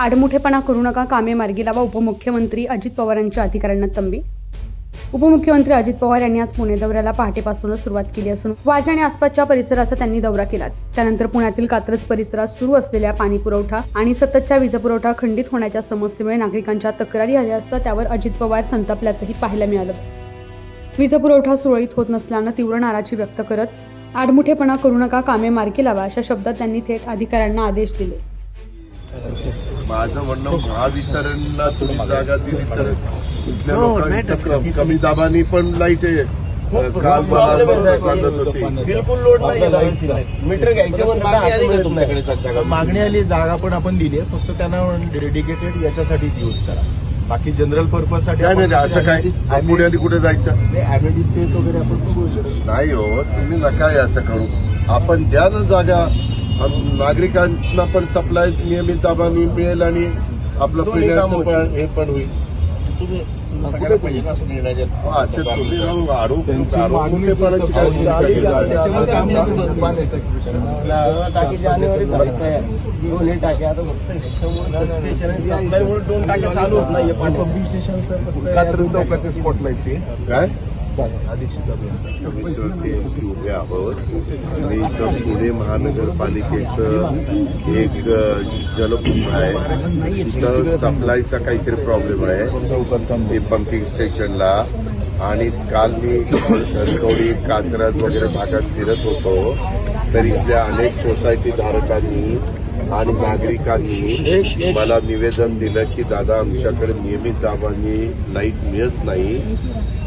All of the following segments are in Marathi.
आडमुठेपणा करू नका कामे मार्गी लावा उपमुख्यमंत्री अजित पवारांच्या अधिकाऱ्यांना तंबी. उपमुख्यमंत्री अजित पवार यांनी आज पुणे दौऱ्याला पहाटेपासूनच सुरुवात केली असून वाज आणि आसपासच्या परिसराचा त्यांनी दौरा केला. त्यानंतर पुण्यातील कात्रज परिसरात सुरू असलेल्या पाणी पुरवठा आणि सततच्या वीजपुरवठा खंडित होण्याच्या समस्येमुळे नागरिकांच्या तक्रारी आल्या असता त्यावर अजित पवार संतापल्याचंही पाहायला मिळालं. वीजपुरवठा सुरळीत होत नसल्यानं तीव्र नाराजी व्यक्त करत आडमुठेपणा करू नका कामे मार्गी लावा अशा शब्दात त्यांनी थेट अधिकाऱ्यांना आदेश दिले. माझं म्हणणं महावितरणला थोडी जागा दिली तर इथल्या लोकांचं क- कमी दाबाने पण लाइट आहे. काल मला सांगत होते. बिलकुल लोड नाही मीटर घ्यायचे मागणी आली जागा पण आपण दिली आहे. फक्त त्यांना डेडिकेटेड याच्यासाठीच यूज करा. बाकी जनरल पर्पजसाठी असं काय? पुण्याने कुठे जायचं? अमेडी स्पेस वगैरे आपण नाही. हो तुम्ही नका हे असं करू. आपण द्या ना जागा. नागरिकांना पण सप्लाय नियमित दाबाने मिळेल आणि आपलं पिण्याचं पण. हे पण होईल. तुम्ही? दोन्ही टाक्या आता फक्त दोन टाक्या चालू होत नाहीये. पाणी. पंपिंग स्टेशन कात्र चौकाचे स्पॉटलाईट ते काय? अधीक्षित अभियंता आणि इथं पुणे महानगरपालिकेचं एक जलकुंभ आहे. इथं सप्लायचा काहीतरी प्रॉब्लेम आहे. ते पंपिंग स्टेशनला आणि काल मी धनकवडी कात्रज वगैरे भागात फिरत होतो. तर इथल्या अनेक सोसायटी धारकांनी आणि नागरिकांनी मला निवेदन दिलं की दादा आमच्याकडे नियमित दाबाने लाइट मिळत नाही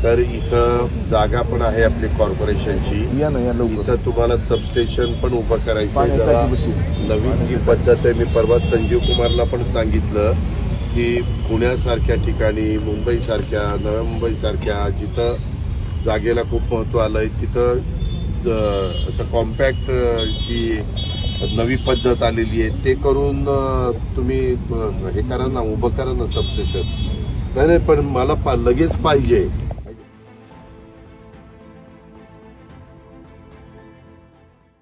तर इथं जागा पण आहे आपली कॉर्पोरेशनची या ना या लवकर इथं तुम्हाला सबस्टेशन पण उभं करायचं आहे. जरा. नवीन जी पद्धत आहे मी परवा संजीव कुमारला पण सांगितलं की पुण्यासारख्या ठिकाणी मुंबईसारख्या नव्या मुंबईसारख्या जिथं जागेला खूप महत्त्व आलंय तिथं असं कॉम्पॅक्ट जी नवी पद्धत आलेली आहे. ते करून तुम्ही हे करा ना उभं करा ना सबस्टेशन नाही नाही पण मला पा- लगेच पाहिजे.